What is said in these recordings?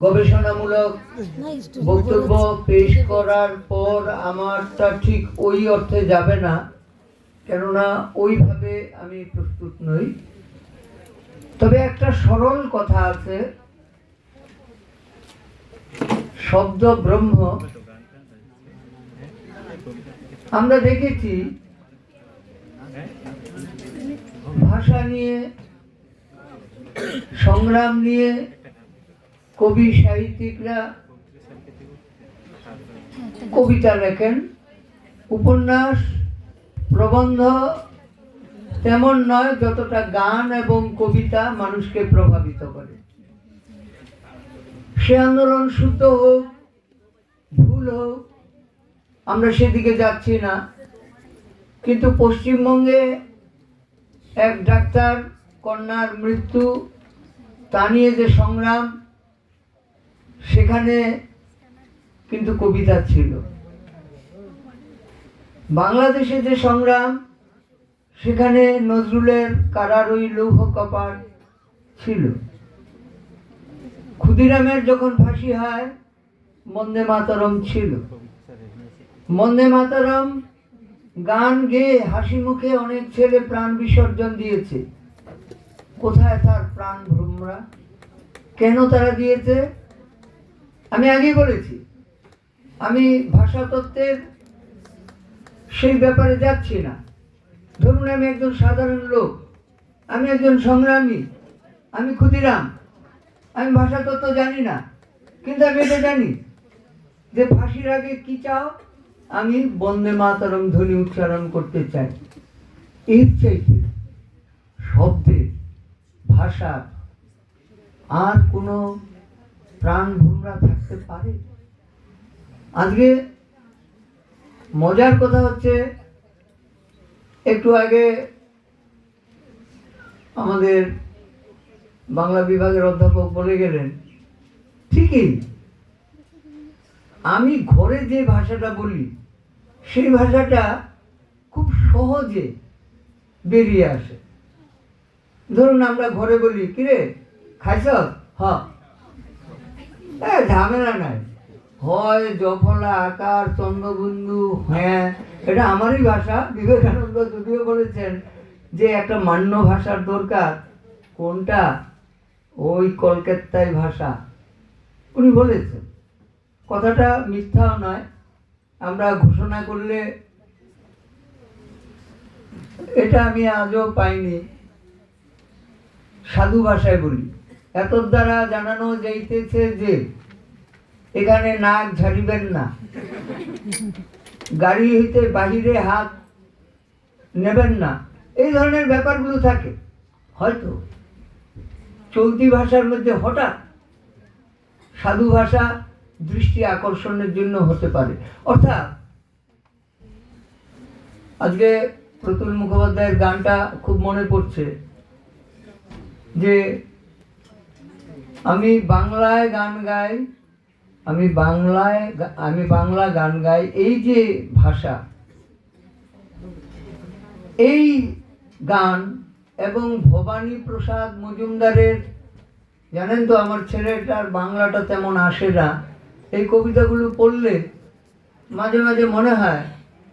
গবেষণামূলক বক্তব্য পেশ করার পর আমারটা ঠিক ওই অর্থে যাবে না কেননা ওইভাবে আমি প্রস্তুত নই। তবে একটা সরল কথা আছে শব্দ ব্রহ্ম। আমরা দেখেছি ভাষা নিয়ে সংগ্রাম নিয়ে কবি সাহিত্যিকরা কবিতা লেখেন, উপন্যাস, প্রবন্ধ, তেমন নয় যতটা গান এবং কবিতা মানুষকে প্রভাবিত করে। সে আন্দোলন শুদ্ধ হোক, ভুল হোক, আমরা সেদিকে যাচ্ছি না। কিন্তু পশ্চিমবঙ্গে এক ডাক্তার, কন্যার মৃত্যু, তা নিয়ে যে সংগ্রাম সেখানে কিন্তু কবিতা ছিল। বাংলাদেশে যে সংগ্রাম, সেখানে নজরুলের কারারই লৌহ কপাট ছিল। ক্ষুদিরামের যখন ফাঁসি হয়, বন্দে মাতরম ছিল। বন্দে মাতরম গান গেয়ে হাসি মুখে অনেক ছেলে প্রাণ বিসর্জন দিয়েছে। কোথায় তার প্রাণ ভ্রমরা? কেন তারা দিয়েছে? আমি আগেই বলেছি, আমি ভাষাতত্ত্বের সেই ব্যাপারে যাচ্ছি না। ধরুন আমি একজন সাধারণ লোক, আমি একজন সংগ্রামী, আমি ক্ষুদিরাম, আমি ভাষাতত্ত্ব জানি না, কিন্তু আমি এটা জানি যে ফাঁসির আগে কি চাও? আমি বন্দে মাতরম, ধ্বনি উচ্চারণ করতে চাই। এর চাইতে শব্দের, ভাষার আর কোনো প্রাণ ভোমরা থাকতে পারে? আজকে মজার কথা হচ্ছে, একটু আগে আমাদের বাংলা বিভাগের অধ্যাপক বলে গেলেন, ঠিকই, আমি ঘরে যে ভাষাটা বলি সেই ভাষাটা খুব সহজে বেরিয়ে আসে। ধরুন আমরা ঘরে বলি, কিরে, খাইছ? হ। এ, ঝামেলা নাই। হয় জফলা, আকার, চন্দ্রবিন্দু হ্যাঁ এটা আমারই ভাষা, বিবেকানন্দ যদিও বলেছেন যে একটা মান্য ভাষার দরকার। কোনটা? ওই কলকাতায় ভাষা। উনি বলেছেন। কথাটা মিথ্যাও নয়। আমরা ঘোষণা করলে এটা আমি আজও পাইনি। সাধু ভাষায় বলি। এত দ্বারা জানানো যাইতেছে যে এখানে নাক ঝাড়িবেন না। গাড়ি হইতে বাহিরে হাত নেবেন না। এই ধরনের ব্যাপারগুলো থাকে। হয়তো চলতি ভাষার মধ্যে হঠাৎ সাধু ভাষা দৃষ্টি আকর্ষণের জন্য হতে পারে। অর্থাৎ আজকে প্রতুল মুখোপাধ্যায়ের গানটা খুব মনে পড়ছে যে আমি বাংলায় গান গাই, আমি বাংলায় আমি বাংলা গান গাই, এই যে ভাষা, এই গান এবং ভবানী প্রসাদ মজুমদারের, জানেন তো আমার ছেলেটার বাংলাটা তেমন আসে না, এই কবিতাগুলো পড়লে মাঝে মাঝে মনে হয়।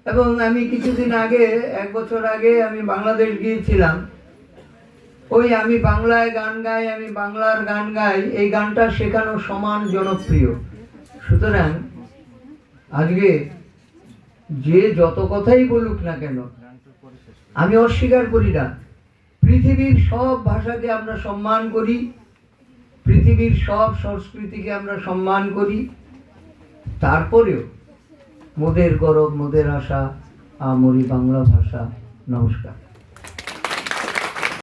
এবং আমি কিছুদিন আগে, এক বছর আগে আমি বাংলাদেশ গিয়েছিলাম ওই আমি বাংলায় গান গাই, আমি বাংলার গান গাই, এই গানটা শেখানো সমান জনপ্রিয়। সুতরাং আজকে যে যত কথাই বলুক না কেন, আমি অস্বীকার করি না। পৃথিবীর সব ভাষাকে আমরা সম্মান করি, পৃথিবীর সব সংস্কৃতিকে আমরা সম্মান করি। তারপরেও মোদের গরব, মোদের আশা, আমরি বাংলা ভাষা, নমস্কার।